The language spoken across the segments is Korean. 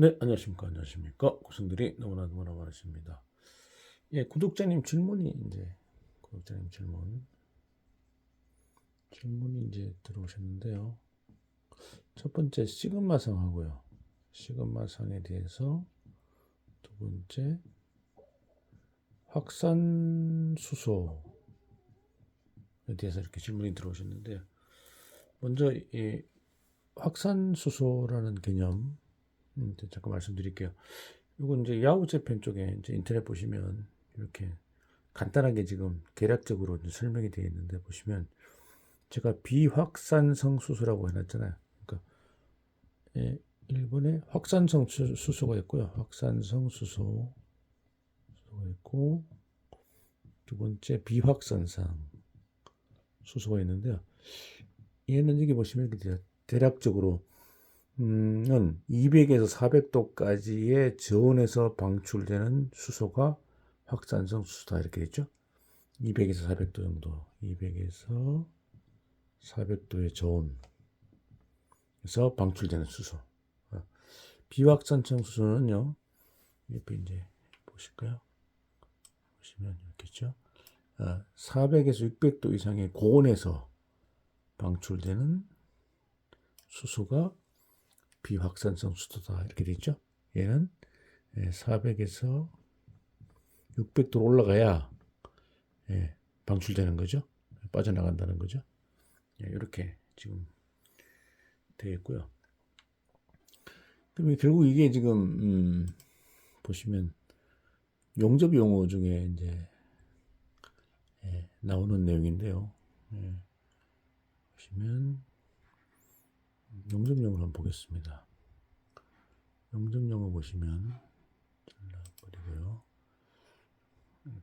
네, 안녕하십니까. 안녕하십니까. 고생들이 너무나 너무나 많으십니다. 예, 구독자님 질문이 이제, 구독자님 질문. 질문이 이제 들어오셨는데요. 첫 번째, 시그마상 하고요. 시그마상에 대해서 두 번째, 확산수소에 대해서 이렇게 질문이 들어오셨는데요. 먼저, 이 확산수소라는 개념, 잠깐 말씀드릴게요. 이건 이제 야후 재팬 쪽에 이제 인터넷 보시면 이렇게 간단하게 지금 계략적으로 설명이 되어 있는데 보시면 제가 비확산성 수소라고 해놨잖아요. 그러니까 예, 일본에 확산성 수- 수소가 있고요. 확산성 수소 수소가 있고 두 번째 비확산성 수소가 있는데요. 얘는 여기 보시면. 대략적으로 음, 은 200에서 400도까지의 저온에서 방출되는 수소가 확산성 수소다 이렇게 됐죠. 200에서 400도 정도. 200에서 400도의 저온에서 방출되는 수소. 어, 비확산성 수소는요. 옆에 이제 보실까요? 보시면 이렇게 있죠. 400에서 600도 이상의 고온에서 방출되는 수소가 비확산성 수소다 이렇게 돼 있죠. 얘는 400에서 600도로 올라가야 예, 방출되는 거죠. 빠져나간다는 거죠. 예, 이렇게 지금 되어 있고요. 그러면 결국 이게 지금 음, 보시면 용접 용어 중에 이제 예, 나오는 내용인데요. 예, 보시면 용접용을 한번 보겠습니다. 용접용어 보시면 잘라버리고요.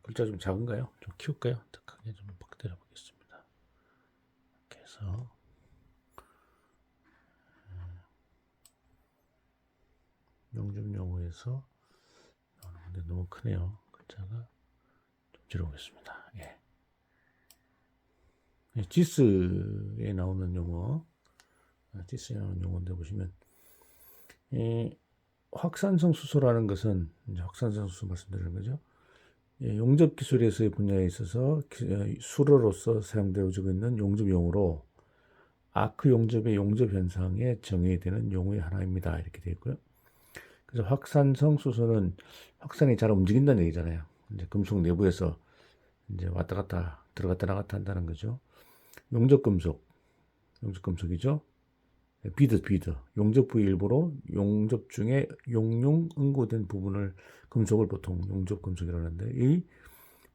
글자 좀 작은가요? 좀 키울까요? 더 크게 좀 바꿔드려 보겠습니다. 이렇게 해서 용접용어에서 나오는 건데 너무 크네요. 글자가 좀 줄여보겠습니다. 예. 예, 지스에 나오는 용어 디스라는 용어인데 보시면 이 확산성 수소라는 것은 확산성 수소 말씀드리는 거죠. 예, 용접 기술에서의 분야에 있어서 기- 어, 수로로서 사용되어지고 있는 용접 용어로 아크 용접의 용접 현상에 정의되는 용어의 하나입니다. 이렇게 되어 있고요. 그래서 확산성 수소는 확산이 잘 움직인다는 얘기잖아요. 이제 금속 내부에서 이제 왔다 갔다 들어갔다 나갔다 한다는 거죠. 용접 금속, 용접 금속이죠. 비드 비드 용접 부위 일부로 용접 중에 용융 응고된 부분을 금속을 보통 용접 금속이라고 하는데 이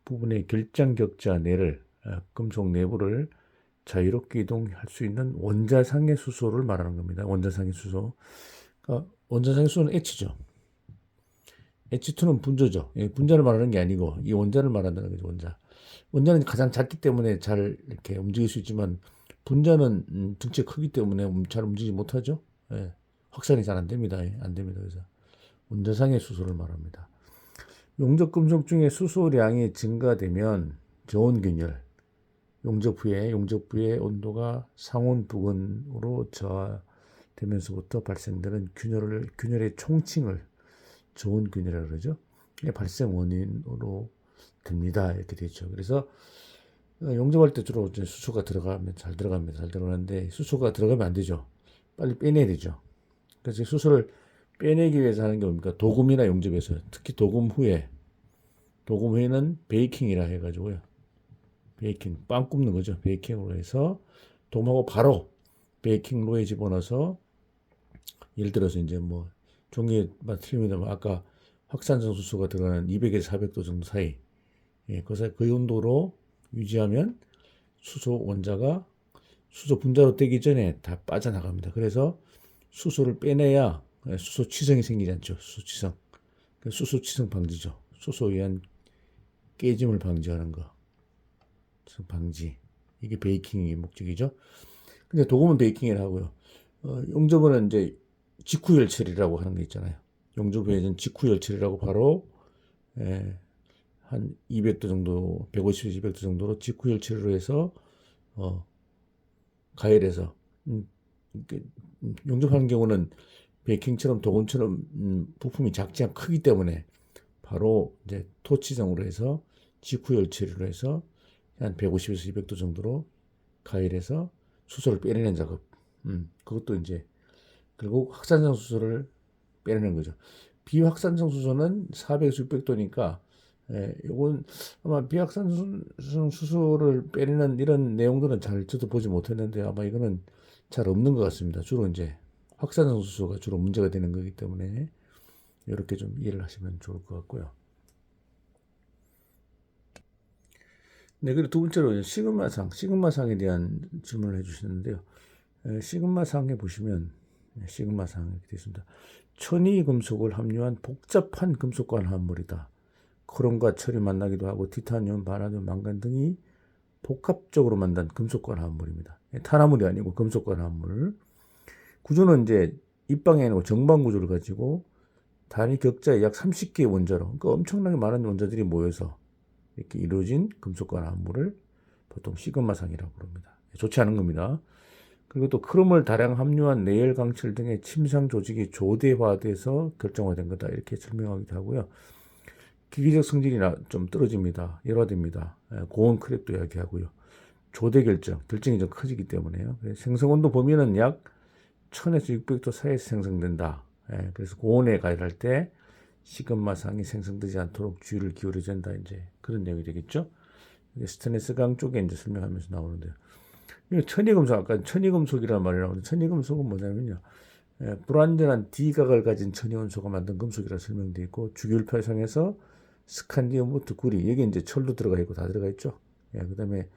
부분의 결장 격자 내를 어, 금속 내부를 자유롭게 이동할 수 있는 원자상의 수소를 말하는 겁니다. 원자상의 수소. 그러니까 원자상의 수소는 H죠. H2는 분자죠. 예, 분자를 말하는 게 아니고 이 원자를 말한다는 거죠. 원자. 원자는 가장 작기 때문에 잘 이렇게 움직일 수 있지만 분자는 음, 등치 크기 때문에 음, 잘 움직이지 못하죠. 예, 확산이 잘 안 됩니다. 예, 안 됩니다. 그래서 원자상의 수소를 말합니다. 용접 금속 중에 수소량이 증가되면 저온 균열, 용접 후에 용접 부의 온도가 상온 부근으로 저하되면서부터 발생되는 균열을 균열의 총칭을 저온 균열이라고 그러죠. 발생 원인으로 됩니다. 이렇게 되죠. 그래서 어, 용접할 때 주로 이제 수소가 들어가면 잘 들어갑니다. 잘 들어가는데 수소가 들어가면 안 되죠. 빨리 빼내야 되죠. 그래서 수소를 빼내기 위해서 하는 게 뭡니까? 도금이나 용접에서 특히 도금 후에 도금 후에는 베이킹이라 해가지고요. 베이킹 빵 굽는 거죠. 베이킹으로 해서 도금하고 바로 베이킹로에 집어넣어서 예를 들어서 이제 뭐 종이에 틀리면 아까 확산성 수소가 들어가는 200에서 400도 정도 사이 예, 그래서 그 온도로 유지하면 수소 원자가 수소 분자로 되기 전에 다 빠져나갑니다. 그래서 수소를 빼내야 수소 치성이 생기지 않죠. 수소 치성. 그 수소 치성 방지죠. 수소에 의한 깨짐을 방지하는 거. 방지. 이게 베이킹의 목적이죠. 근데 도금은 베이킹이라 하고요. 어, 용접은 이제 직후열 처리라고 하는 게 있잖아요. 용접 후에는 직후열 처리라고 바로 예, 한 200도 정도, 150에서 200도 정도로 직후열 처리로 해서 어, 가열해서 음, 그, 음, 용접하는 경우는 베이킹처럼 도금처럼 음, 부품이 작지 않 크기 때문에 바로 이제 토치정으로 해서 직후열 처리로 해서 한 150에서 200도 정도로 가열해서 수소를 빼내는 작업. 음, 그것도 이제 결국 확산성 수소를 빼내는 거죠. 비확산성 수소는 400에서 600도니까 예, 요건 아마 비확산성 수소를 빼내는 이런 내용들은 잘 저도 보지 못했는데 아마 이거는 잘 없는 것 같습니다. 주로 이제 확산성 수소가 주로 문제가 되는 거기 때문에 이렇게 좀 이해를 하시면 좋을 것 같고요. 네, 그리고 두 번째로 시그마상, 시그마상에 대한 질문을 해주시는데요. 에, 시그마상에 보시면 네, 시그마상 이렇게 되어 있습니다. 천이 금속을 함유한 복잡한 금속관 화합물이다. 크롬과 철이 만나기도 하고 티타늄, 바나듐, 망간 등이 복합적으로 만든 금속관 화합물입니다. 예, 탄화물이 아니고 금속관 화합물. 구조는 이제 입방에는 정방 구조를 가지고 단위 격자의 약 30개의 원자로, 그러니까 엄청나게 많은 원자들이 모여서 이렇게 이루어진 금속관 화합물을 보통 시그마상이라고 부릅니다. 예, 좋지 않은 겁니다. 그리고 또 크롬을 다량 함유한 내열 강철 등의 침상 조직이 조대화돼서 결정화된 거다 이렇게 설명하기도 하고요. 기기적 성질이 좀 떨어집니다. 열화됩니다. 예, 고온 크랙도 이야기하고요. 조대 결정, 결정이 좀 커지기 때문에요. 생성 온도 범위는 약 1000에서 600도 사이에서 생성된다. 예, 그래서 고온에 가열할 때 시금마상이 생성되지 않도록 주의를 기울여야 된다. 이제 그런 내용이 되겠죠. 스테인리스 강 쪽에 이제 설명하면서 나오는데요. 이 천이금속 아까 천이금속이라는 말이 나오는데 천이금속은 뭐냐면요. 예, 불완전한 D각을 가진 천이원소가 만든 금속이라 설명되어 있고 주기율표상에서 스칸디움부터 구리 여기 이제 철도 들어가 있고 다 들어가 있죠. 예, 그다음에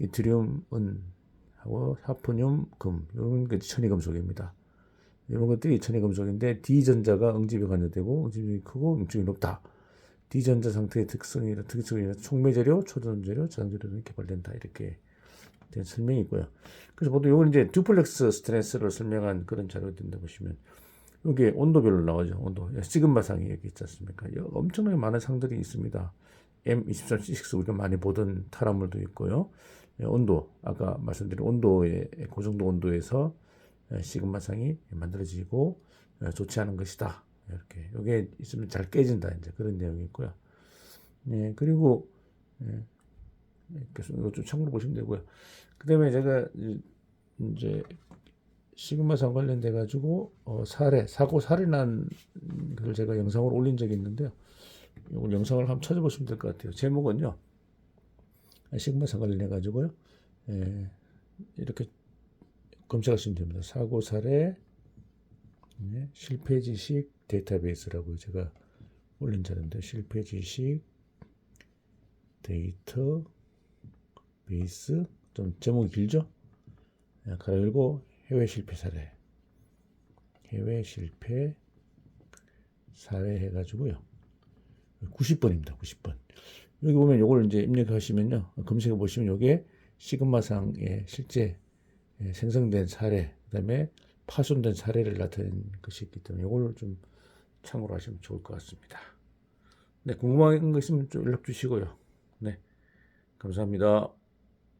이트리움 은 하고 하프늄 금 이런 게 천이 금속입니다. 이런 것들이 천이 금속인데 D전자가 응집에 관여되고 응집이 크고 응집이 높다. D전자 상태의 특성이 특성이 촉매 재료, 초전 재료, 저장 재료로 개발된다 이렇게 된 설명이 있고요. 그래서 보통 이건 이제 듀플렉스 스트레스를 설명한 그런 자료가 된다 보시면 여기 온도별로 나오죠. 온도. 시그마상이 여기 있지 않습니까? 엄청나게 많은 상들이 있습니다. M23C6 우리가 많이 보던 탈화물도 있고요. 예, 온도, 아까 말씀드린 온도의 그 정도 온도에서 예, 시그마상이 만들어지고 예, 좋지 않은 것이다. 이렇게 여기에 있으면 잘 깨진다. 이제 그런 내용이 있고요. 네, 그리고 계속 이거 좀 참고로 보시면 되고요. 그 다음에 제가 이제 시그마상 관련돼 가지고 어, 사례 사고 난 그걸 제가 영상으로 올린 적이 있는데요. 이걸 영상을 한번 찾아보시면 될 것 같아요. 제목은요. 시그마상 관련해 가지고요. 예, 이렇게 검색하시면 됩니다. 사고 사례 네, 실패 지식 데이터베이스라고 제가 올린 자료인데 실패 지식 데이터 베이스 좀 제목이 길죠? 가로 열고 해외 실패 사례. 해외 실패 사례 해가지고요. 90번입니다 90번. 여기 보면 요걸 이제 입력하시면요. 검색해 보시면 요게 시그마상의 실제 생성된 사례 그 다음에 파손된 사례를 나타낸 것이 있기 때문에 요걸 좀 참고로 하시면 좋을 것 같습니다. 네 궁금한 거 있으면 좀 연락 주시고요. 네 감사합니다.